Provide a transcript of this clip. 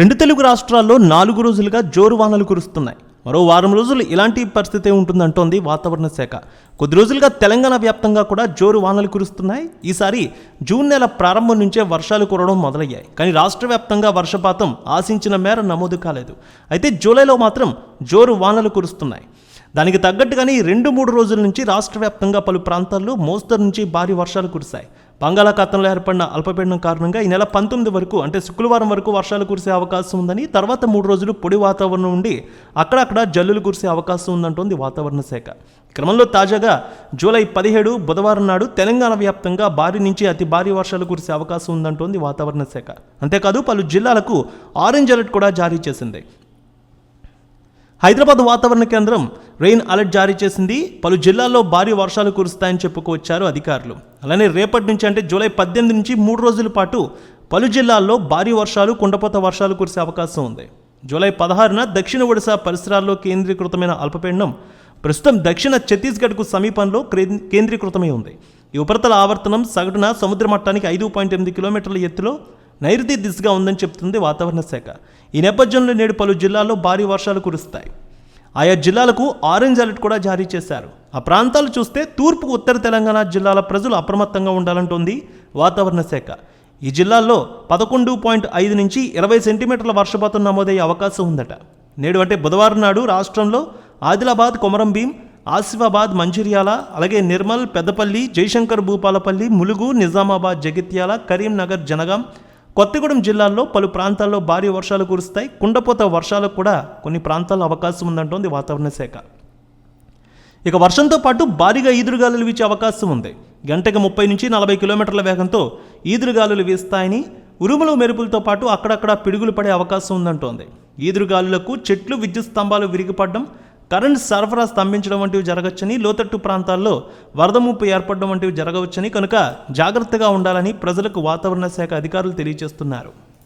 రెండు తెలుగు రాష్ట్రాల్లో నాలుగు రోజులుగా జోరు వానలు కురుస్తున్నాయి. మరో వారం రోజులు ఇలాంటి పరిస్థితి ఉంటుందంటోంది వాతావరణ శాఖ. కొద్ది రోజులుగా తెలంగాణ వ్యాప్తంగా కూడా జోరు వానలు కురుస్తున్నాయి. ఈసారి జూన్ నెల ప్రారంభం నుంచే వర్షాలు కురవడం మొదలయ్యాయి. కానీ రాష్ట్ర వ్యాప్తంగా వర్షపాతం ఆశించిన మేర నమోదు కాలేదు. అయితే జూలైలో మాత్రం జోరు వానలు కురుస్తున్నాయి. దానికి తగ్గట్టుగానే రెండు మూడు రోజుల నుంచి రాష్ట్ర వ్యాప్తంగా పలు ప్రాంతాల్లో మోస్తరు నుంచి భారీ వర్షాలు కురిశాయి. బంగాళాఖాతంలో ఏర్పడిన అల్పపీడనం కారణంగా ఈ నెల పంతొమ్మిది వరకు అంటే శుక్రవారం వరకు వర్షాలు కురిసే అవకాశం ఉందని తర్వాత మూడు రోజులు పొడి వాతావరణం ఉండి అక్కడక్కడ జల్లులు కురిసే అవకాశం ఉందంటోంది వాతావరణ శాఖ. క్రమంలో తాజాగా జూలై పదిహేడు బుధవారం నాడు తెలంగాణ వ్యాప్తంగా భారీ నుంచి అతి భారీ వర్షాలు కురిసే అవకాశం ఉందంటోంది వాతావరణ శాఖ. అంతేకాదు పలు జిల్లాలకు ఆరెంజ్ అలర్ట్ కూడా జారీ చేసింది. హైదరాబాద్ వాతావరణ కేంద్రం రెయిన్ అలర్ట్ జారీ చేసింది. పలు జిల్లాల్లో భారీ వర్షాలు కురుస్తాయని చెప్పుకొచ్చారు అధికారులు. అలానే రేపటి నుంచి అంటే జూలై పద్దెనిమిది నుంచి మూడు రోజుల పాటు పలు జిల్లాల్లో భారీ వర్షాలు కుండపోత వర్షాలు కురిసే అవకాశం ఉంది. జూలై పదహారున దక్షిణ ఒడిశా పరిసరాల్లో కేంద్రీకృతమైన అల్పపీడనం ప్రస్తుతం దక్షిణ ఛత్తీస్గఢ్కు సమీపంలో కేంద్రీకృతమై ఉంది. ఈ ఉపరితల ఆవర్తనం సగటున సముద్ర మట్టానికి ఐదు పాయింట్ ఎనిమిది కిలోమీటర్ల ఎత్తులో నైరుతి దిశగా ఉందని చెప్తుంది వాతావరణ శాఖ. ఈ నేపథ్యంలో నేడు పలు జిల్లాల్లో భారీ వర్షాలు కురుస్తాయి. ఆయా జిల్లాలకు ఆరెంజ్ అలర్ట్ కూడా జారీ చేశారు. ఆ ప్రాంతాలు చూస్తే తూర్పు ఉత్తర తెలంగాణ జిల్లాల ప్రజలు అప్రమత్తంగా ఉండాలంటోంది వాతావరణ శాఖ. ఈ జిల్లాల్లో పదకొండు పాయింట్ ఐదు నుంచి ఇరవై సెంటీమీటర్ల వర్షపాతం నమోదయ్యే అవకాశం ఉందట. నేడు అంటే బుధవారం నాడు రాష్ట్రంలో ఆదిలాబాద్ కొమరం భీం ఆసిఫాబాద్ మంచిర్యాల అలాగే నిర్మల్ పెద్దపల్లి జయశంకర్ భూపాలపల్లి ములుగు నిజామాబాద్ జగిత్యాల కరీంనగర్ జనగాం కొత్తగూడెం జిల్లాల్లో పలు ప్రాంతాల్లో భారీ వర్షాలు కురుస్తాయి. కుండపోత వర్షాలకు కూడా కొన్ని ప్రాంతాల్లో అవకాశం ఉందంటోంది వాతావరణ శాఖ. ఇక వర్షంతో పాటు భారీగా ఈదురుగాలులు వీచే అవకాశం ఉంది. గంటకు ముప్పై నుంచి నలభై కిలోమీటర్ల వేగంతో ఈదురుగాలులు వీస్తాయని ఉరుములు మెరుపులతో పాటు అక్కడక్కడ పిడుగులు పడే అవకాశం ఉందంటోంది. ఈదురుగాలులకు చెట్లు విద్యుత్ స్తంభాలు విరిగిపడడం కరెంట్ సరఫరా స్తంభించడం వంటివి జరగవచ్చని లోతట్టు ప్రాంతాల్లో వరద ముప్పు ఏర్పడడం వంటివి జరగవచ్చని కనుక జాగ్రత్తగా ఉండాలని ప్రజలకు వాతావరణ శాఖ అధికారులు తెలియజేస్తున్నారు.